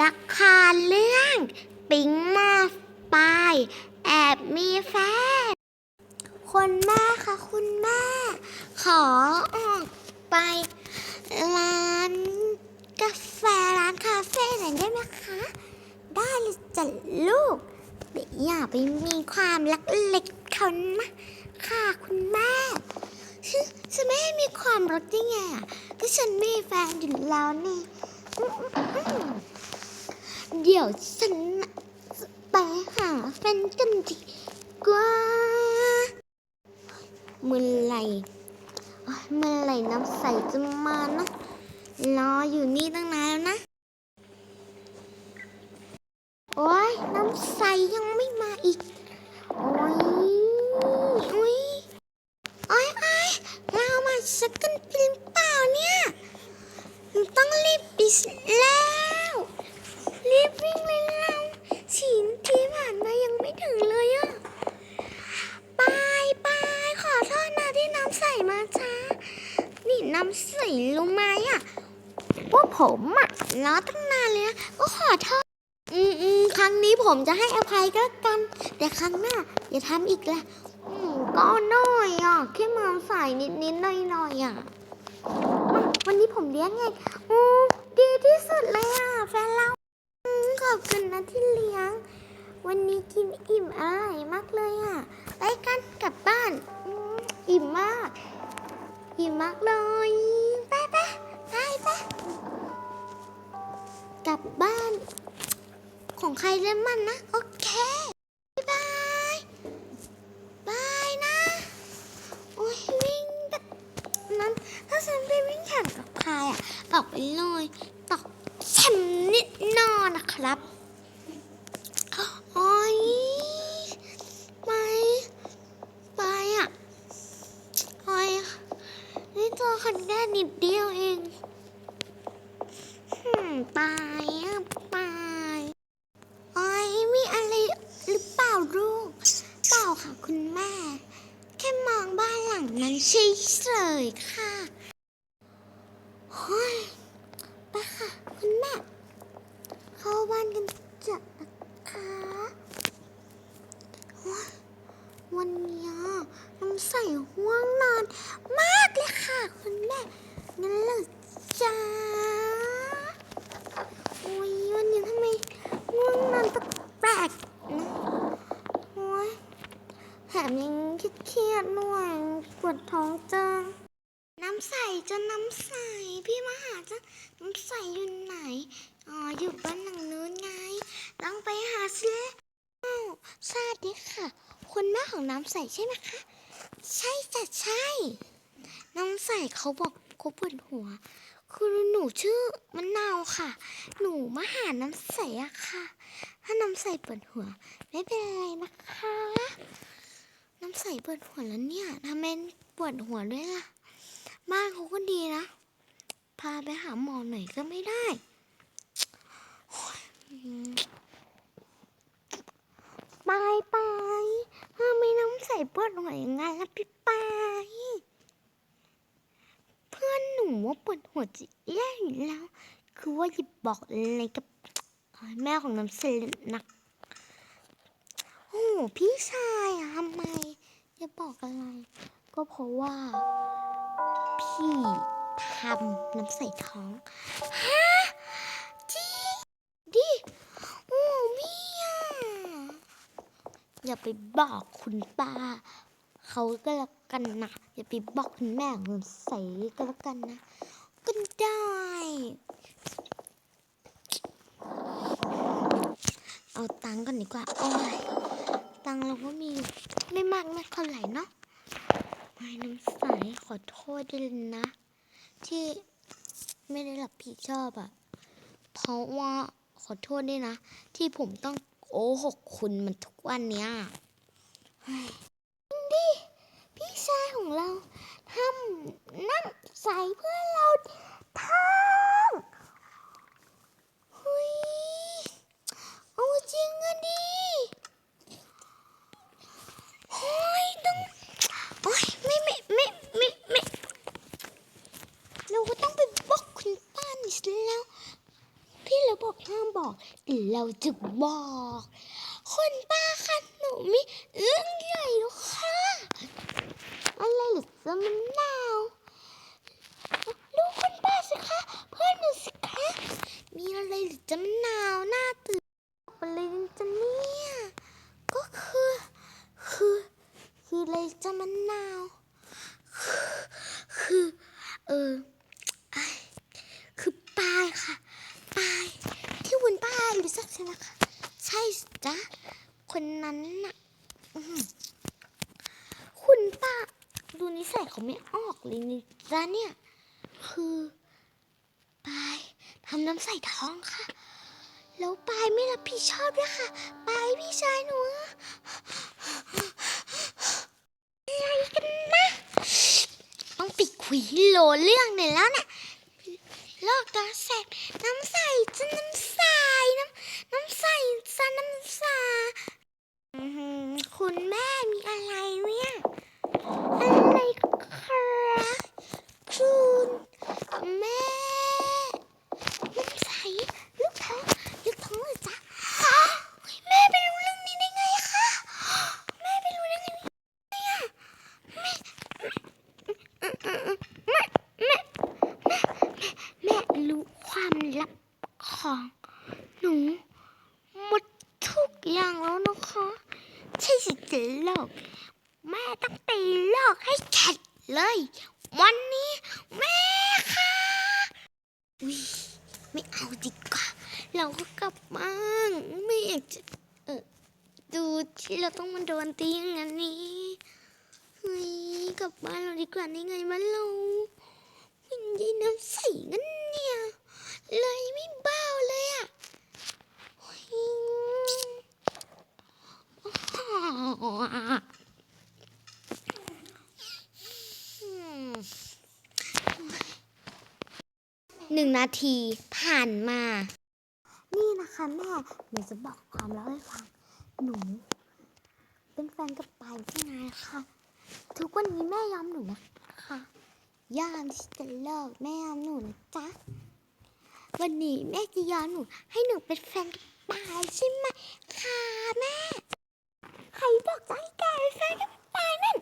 ละครเรื่อง ปิงมาปาย แอบมีแฟนคนแม่ค่ะคุณแม่ ขอออกไป ร้านกาแฟร้านคาเฟ่หน่อยได้ไหมคะ ได้เลยจ้ะลูกแต่อย่าไปมีความรักเล็กเขานะค่ะคุณแม่ฉันฉันไม่ให้มีความรักได้ไงอะก็ฉันมีแฟนอยู่แล้วนี่ เดี๋ยวฉันไปหาแฟนกันดีกว่าเมื่อไหร่เอ้ยเมื่อไหร่น้ำใสจะมานะรออยู่นี่ตั้งนานแล้วนะ โอ้ยน้ำใสยังไม่มาอีก โอ้ยโอ้ยโอ้ยโอ้ยเรามาสักกันหรือเปล่าเนี่ยต้องรีบไปแล้ว รีบวิ่งเลยเราฉีนที่ผ่านมายังไม่ถึงเลยอะไปไปขอโทษนะที่น้ำใสมาช้า นี่น้ำใสรู้ไหม อะว่าผมอะรอตั้งนานเลยนะก็ขอโทษอืมอืมครั้งนี้ผมจะให้อภัยก็แล้วกัน แต่ครั้งหน้าอย่าทำอีกละอืมก็น้อยอะแค่มาใส่นิดนิดหน่อยหน่อยอะมาวันนี้ผมเลี้ยงไงอืมดีที่สุดเลยอะแฟนเราอืมขอบคุณนะที่เลี้ยง วันนี้กินอิ่มอร่อยมากเลยอะไปกันกลับบ้านอืมอิ่มมาก อิ่มมากเลย ของใครเล่นมันนะ โอเคบ๊ายบายบายนะโอ้ยวิ่งแบบนั้นถ้าฉันไปวิ่งแข่งกับใครอะบอกไปเลยตอกฉันนิดนอนนะครับโอ้ยไปไปอะโอ้ยนี่ตัวคันแค่นิดเดียวเองหืมตายอะตาย โอ้ยมีอะไรหรือเปล่าลูก เปล่าค่ะคุณแม่ แค่มองบ้านหลังนั้นเฉยๆค่ะเฮ้ยไปค่ะ คุณแม่ เข้า บ้านกันเถอะนะคะวันนี้ยน้ำใส่ห่วงนอนมากเลยค่ะคุณแม่งั้นเลยจ้าโอ้ยวันนี้ทำไมง่วงนอนแปลกๆนะโอ้ยแถมยังเครียดๆด้วยปวดท้องจังน้ำใสจะน้ำใสพี่มหาจะน้ำใสอยู่ไหน อ๋อ อยู่บ้านหลังนู้นไงต้องไปหาสิแล้วสวัสดีค่ะ คุณแม่ของน้ำใสใช่ไหมคะ ใช่จ้ะใช่ น้ำใสเขาบอกเขาปวดหัว คือหนูชื่อมะนาวค่ะ หนูมาหาน้ำใสอะค่ะ ถ้าน้ำใสปวดหัว ไม่เป็นไรนะคะ น้ำใสปวดหัวแล้วเนี่ยทำไมปวดหัวด้วยล่ะ บ้านเขาก็ดีนะ พาไปหาหมอหน่อยก็ไม่ได้ ไปไปทำไมน้ำใสปวดหัวอย่างนั้นละพี่ไป เพื่อนหนูว่าปวดหัวจะแย่อยู่แล้ว คือว่าอย่าบอกอะไรกับแม่ของน้ำเซนนัก โอ้โหพี่ชายอะทำไมอย่าบอกอะไร ก็เพราะว่า พี่ทำน้ำใส่ท้องฮะจริงดิ โอ้พี่อะ อย่าไปบอกคุณป้าเขาก็แล้วกันนะอย่าไปบอกคุณแม่ของน้ำใสก็แล้วกันนะก็ได้เอาตังค์ก่อนดีกว่าโอ้ยตังค์เราก็มีไม่มากนักเท่าไหร่เนาะไม่น้ำใสขอโทษด้วยนะ ที่ไม่ได้รับผิดชอบอะ่ะเพราะว่าขอโทษด้วยนะ ที่ผมต้อง โกหกคุณมันทุกวันเนี้ยดิพี่ชายของเราทำน้ำใสเพื่อเราทั้งเฮ้ยเอาจริงอะดิเฮ้ยต้องโอ๊ยไม่ไม่ไม่ไม่ไม่เราก็ต้องไปบอกคุณป้านี่สิแล้วที่เราบอกห้ามบอก เราจะบอกคุณป้าคะหนูมีเรื่องใหญ่แล้วค่ะ อะไรหรือจะมะนหนาวดูคุณป้าสิคะ เพื่อนหนูสิคะ มีอะไรหรือจะมะนหนาวหน้าตื่นไปเลยจะเนี่ย ก็คือ คือ คืออะไรจะมะนาว คือ เออไอคือปายค่ะ ปาย ที่คุณป้ารู้จักใช่ไหมคะ ใช่สิจ้ะคนนั้นน่ะอื้อหือคุณป้า ดูนิสัย เขาไม่ออกเลยนี่จ้ะเนี่ย คือปายทำน้ำใส่ท้องค่ะ แล้วปายไม่รับผิดชอบด้วยค่ะปายพี่ชายหนูอะไรกันนะ ต้องปิดคุยโลเรื่องหน่ยแล้วเนี่ยโลกตาแสบน้ำใสจะน้ำใสน้ำน้ำใสจะน้ำใสคุณแม่มีอะไรเนี่ย อะไรครับคุณแม่น้ำใสลูกท้องลูกท้องเหรอจ๊ะฮะแม่ไปรู้เรื่องนี้ได้ไงคะแม่ไปรู้เรื่องนี้ได้ไงอะแม่แม่แม่แม่แม่รู้ความลับของหนูหมดทุกอย่างแล้วนะคะใช่สิจะเลิก แม่ต้องตีเลิกให้ เลย วันนี้แม่ค่ะอุ๊ยไม่เอาดีกว่า เราก็กลับบ้านไม่อยากจะเออดูที่เราต้องมาโดนตีอย่างนั้นนี้เฮ้ยกลับบ้านเราดีกว่านี่ไงบ้านเรามันยีน้ำใสงั้นเนี่ยเลยไม่เบาเลยอะเฮ้ยอ๋อม หนึ่งนาทีผ่านมา นี่นะคะแม่หนูจะบอกความลับให้ฟัง หนู เป็นแฟนกับปายที่ไงค่ะ ทุกวันนี้แม่ยอมหนูนะคะยอมที่จะเลิกแม่ยอมหนูนะจ๊ะ วันนี้แม่จะยอมหนู ให้หนูเป็นแฟนกับปายใช่ไหมค่ะแม่ ใครบอกจะให้แกเป็นแฟนกับปายนั่น